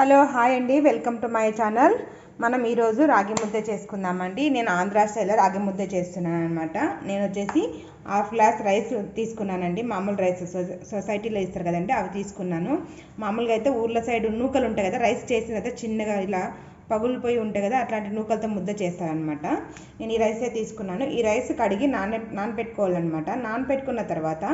Hello hi అండి. Welcome to my channel. మనం ఈరోజు రాగి ముద్ద చేసుకుందామండి. నేను ఆంధ్ర స్టైల్లో రాగి ముద్ద చేస్తున్నాను అనమాట నేను వచ్చేసి హాఫ్ గ్లాస్ రైస్ తీసుకున్నానండి. మామూలు రైస్ సొ- సొసైటీలో ఇస్తారు కదండి అవి తీసుకున్నాను. మామూలుగా అయితే ఊర్ల సైడ్ నూకలు ఉంటాయి కదా రైస్ చేసిన తర్వాత చిన్నగా ఇలా పగులిపోయి ఉంటాయి కదా అట్లాంటి నూకలతో ముద్ద చేస్తారనమాట నేను ఈ రైసే తీసుకున్నాను. ఈ రైస్ కడిగి నాన నానపెట్టుకోవాలన్నమాట. నానపెట్టుకున్న తర్వాత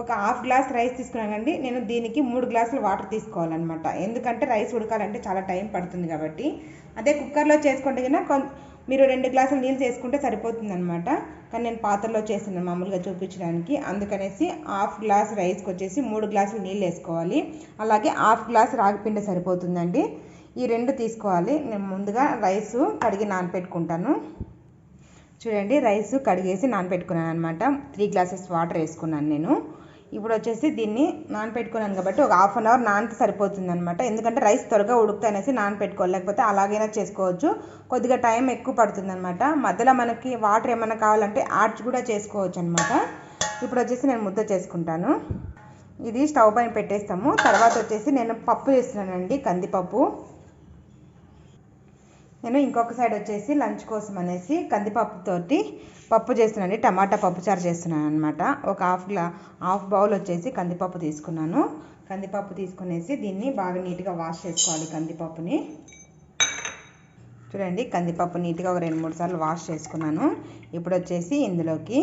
ఒక హాఫ్ గ్లాస్ రైస్ తీసుకున్నానండి నేను దీనికి మూడు గ్లాసులు వాటర్ తీసుకోవాలన్నమాట. ఎందుకంటే రైస్ ఉడకాలంటే చాలా టైం పడుతుంది కాబట్టి. అదే కుక్కర్లో చేసుకుంటే కన్నా మీరు రెండు గ్లాసులు నీళ్ళు చేసుకుంటే సరిపోతుంది అనమాట కానీ నేను పాత్రలో చేస్తున్నాను మామూలుగా చూపించడానికి. అందుకనేసి హాఫ్ గ్లాస్ రైస్కి వచ్చేసి మూడు గ్లాసులు నీళ్ళు వేసుకోవాలి. అలాగే హాఫ్ గ్లాస్ రాగిపిండి సరిపోతుందండి. ఈ రెండు తీసుకోవాలి. నేను ముందుగా రైస్ కడిగి నానపెట్టుకుంటాను. చూడండి రైస్ కడిగేసి నానపెట్టుకున్నాను అనమాట త్రీ గ్లాసెస్ వాటర్ వేసుకున్నాను నేను. ఇప్పుడు వచ్చేసి దీన్ని నానపెట్టుకున్నాను కాబట్టి ఒక హాఫ్ అన్ అవర్ నానితే సరిపోతుంది అనమాట ఎందుకంటే రైస్ త్వరగా ఉడుకుతాయి అనేసి నానపెట్టుకోవాలి. లేకపోతే అలాగైనా చేసుకోవచ్చు. కొద్దిగా టైం ఎక్కువ పడుతుంది అనమాట మధ్యలో మనకి వాటర్ ఏమైనా కావాలంటే యాడ్ కూడా చేసుకోవచ్చు అనమాట ఇప్పుడు వచ్చేసి నేను ముద్ద చేసుకుంటాను. ఇది స్టవ్ పైన పెట్టేస్తాము. తర్వాత వచ్చేసి నేను పప్పు చేస్తున్నానండి కందిపప్పు. నేను ఇంకొక సైడ్ వచ్చేసి లంచ్ కోసం అనేసి కందిపప్పుతోటి పప్పు చేస్తున్నాను. టమాటా పప్పు చారు చేస్తున్నాను అనమాట ఒక హాఫ్ గ్లా హాఫ్ బౌల్ వచ్చేసి కందిపప్పు తీసుకున్నాను. కందిపప్పు తీసుకునేసి దీన్ని బాగా నీట్గా వాష్ చేసుకోవాలి కందిపప్పుని. చూడండి కందిపప్పు నీట్గా ఒక రెండు మూడు సార్లు వాష్ చేసుకున్నాను. ఇప్పుడు వచ్చేసి ఇందులోకి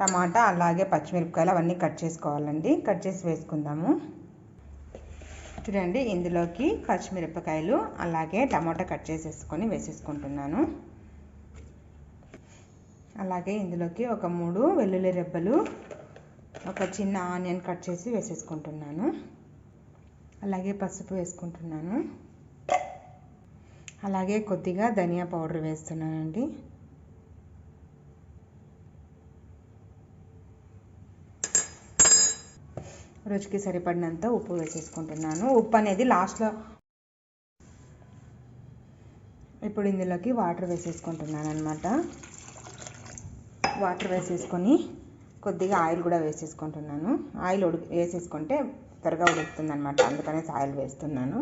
టమాటా అలాగే పచ్చిమిరపకాయలు అవన్నీ కట్ చేసుకోవాలండి. కట్ చేసి వేసుకుందాము. చూడండి ఇందులోకి పచ్చిమిరపకాయలు అలాగే టమాటా కట్ చేసేసుకొని వేసేసుకుంటున్నాను. అలాగే ఇందులోకి ఒక మూడు వెల్లుల్లి రెబ్బలు ఒక చిన్న ఆనియన్ కట్ చేసి వేసేసుకుంటున్నాను. అలాగే పసుపు వేసుకుంటున్నాను. అలాగే కొద్దిగా ధనియా పౌడర్ వేస్తున్నానండి. రుచికి సరిపడినంత ఉప్పు వేసేసుకుంటున్నాను. ఉప్పు అనేది లాస్ట్లో ఇప్పుడు ఇందులోకి వాటర్ వేసేసుకుంటున్నాను అనమాట వాటర్ వేసేసుకొని కొద్దిగా ఆయిల్ కూడా వేసేసుకుంటున్నాను. ఆయిల్ ఉడి వేసేసుకుంటే త్వరగా ఉడుకుతుంది అనమాట అందుకనేసి ఆయిల్ వేస్తున్నాను.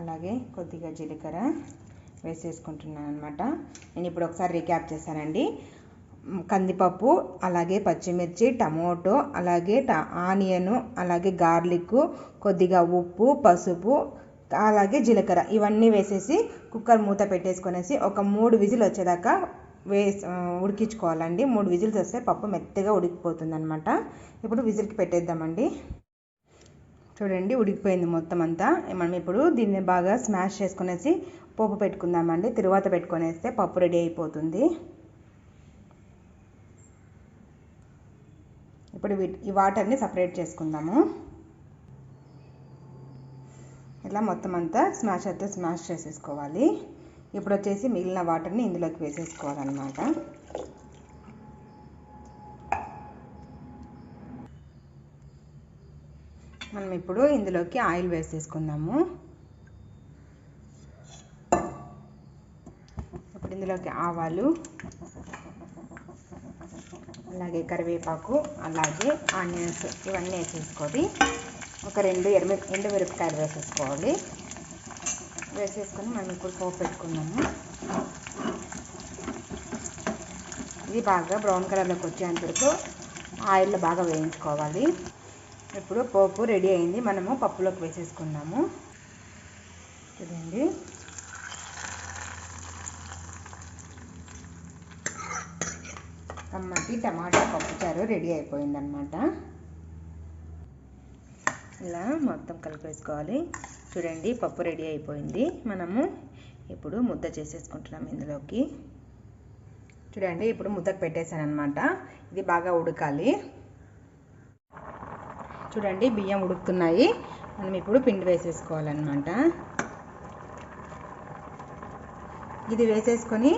అలాగే కొద్దిగా జీలకర్ర వేసేసుకుంటున్నాను అనమాట నేను ఇప్పుడు ఒకసారి రీక్యాప్ చేశానండి కందిపప్పు అలాగే పచ్చిమిర్చి టమోటో అలాగే ట ఆనియను అలాగే గార్లిక్ కొద్దిగా ఉప్పు పసుపు అలాగే జీలకర్ర ఇవన్నీ వేసేసి కుక్కర్ మూత పెట్టేసుకొనేసి ఒక మూడు విజిల్ వచ్చేదాకా వేసి ఉడికించుకోవాలండి. మూడు విజిల్స్ వస్తే పప్పు మెత్తగా ఉడికిపోతుంది అనమాట ఇప్పుడు విజిల్కి పెట్టేద్దామండి. చూడండి ఉడికిపోయింది మొత్తం అంతా. మనం ఇప్పుడు దీన్ని బాగా స్మాష్ చేసుకునేసి పోపు పెట్టుకుందామండి. తరువాత పెట్టుకునేస్తే పప్పు రెడీ అయిపోతుంది. ఇప్పుడు ఈ వాటర్ని సపరేట్ చేసుకుందాము. ఇలా మొత్తం అంతా స్మాష్ అయితే స్మాష్ చేసేసుకోవాలి. ఇప్పుడు వచ్చేసి మిగిలిన వాటర్ని ఇందులోకి వేసేసుకోవాలన్నమాట. మనం ఇప్పుడు ఇందులోకి ఆయిల్ వేసేసుకుందాము. ఇప్పుడు ఇందులోకి ఆవాలు అలాగే కరివేపాకు అలాగే ఆనియన్స్ ఇవన్నీ వేసేసుకొని ఒక రెండు ఎరమి ఎండు మిరపకాయలు వేసేసుకోవాలి. వేసేసుకొని మనం ఇప్పుడు పోపు పెట్టుకున్నాము ఇది బాగా బ్రౌన్ కలర్లోకి వచ్చేంత వరకు ఆయిల్లో బాగా వేయించుకోవాలి. ఇప్పుడు పోపు రెడీ అయింది. మనము పప్పులోకి వేసేసుకున్నాము చూడండి. కమ్మటి టమాటా పప్పుచారు రెడీ అయిపోయిందనమాట ఇలా మొత్తం కలిపేసుకోవాలి. చూడండి పప్పు రెడీ అయిపోయింది. మనము ఇప్పుడు ముద్ద చేసేసుకుంటున్నాం ఇందులోకి. చూడండి ఇప్పుడు ముద్దకు పెట్టేశాను అనమాట ఇది బాగా ఉడకాలి. చూడండి బియ్యం ఉడుకుతున్నాయి. మనం ఇప్పుడు పిండి వేసేసుకోవాలన్నమాట. ఇది వేసేసుకొని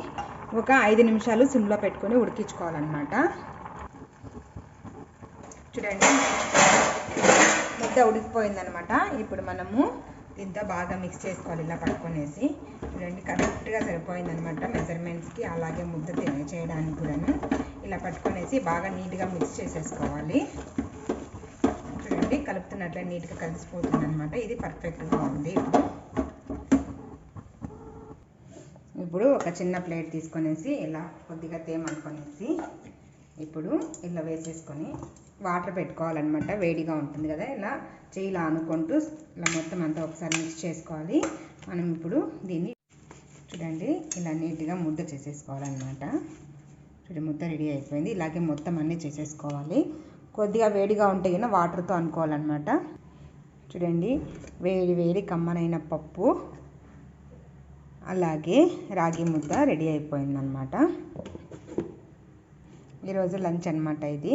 ఒక ఐదు నిమిషాలు సిమ్లో పెట్టుకొని ఉడికించుకోవాలన్నమాట. చూడండి ముద్ద ఉడికిపోయిందనమాట ఇప్పుడు మనము దీంతో బాగా మిక్స్ చేసుకోవాలి ఇలా పట్టుకునేసి. చూడండి కరెక్ట్గా సరిపోయిందనమాట మెజర్మెంట్స్కి అలాగే ముద్ద చేయడానికి కూడాను. ఇలా పట్టుకునేసి బాగా నీట్గా మిక్స్ చేసేసుకోవాలి. చూడండి కలుపుతున్నట్లే నీట్గా కలిసిపోతుంది అనమాట ఇది పర్ఫెక్ట్గా ఉంది. ఇప్పుడు ఇప్పుడు ఒక చిన్న ప్లేట్ తీసుకొనేసి ఇలా కొద్దిగా తేమనుకొనేసి ఇప్పుడు ఇలా వేసేసుకొని వాటర్ పెట్టుకోవాలన్నమాట. వేడిగా ఉంటుంది కదా ఇలా చేయిలా అనుకుంటూ ఇలా మొత్తం అంతా ఒకసారి మిక్స్ చేసుకోవాలి. మనం ఇప్పుడు దీన్ని చూడండి ఇలా నీట్గా ముద్ద చేసేసుకోవాలన్నమాట. చూడండి ముద్ద రెడీ అయిపోయింది. ఇలాగే మొత్తం అన్నీ చేసేసుకోవాలి. కొద్దిగా వేడిగా ఉంటే కన్నా వాటర్తో అనుకోవాలన్నమాట. చూడండి వేడి వేడి కమ్మనైన పప్పు అలాగే రాగి ముద్ద రెడీ అయిపోయిందనమాట ఈరోజు లంచ్ అనమాట ఇది.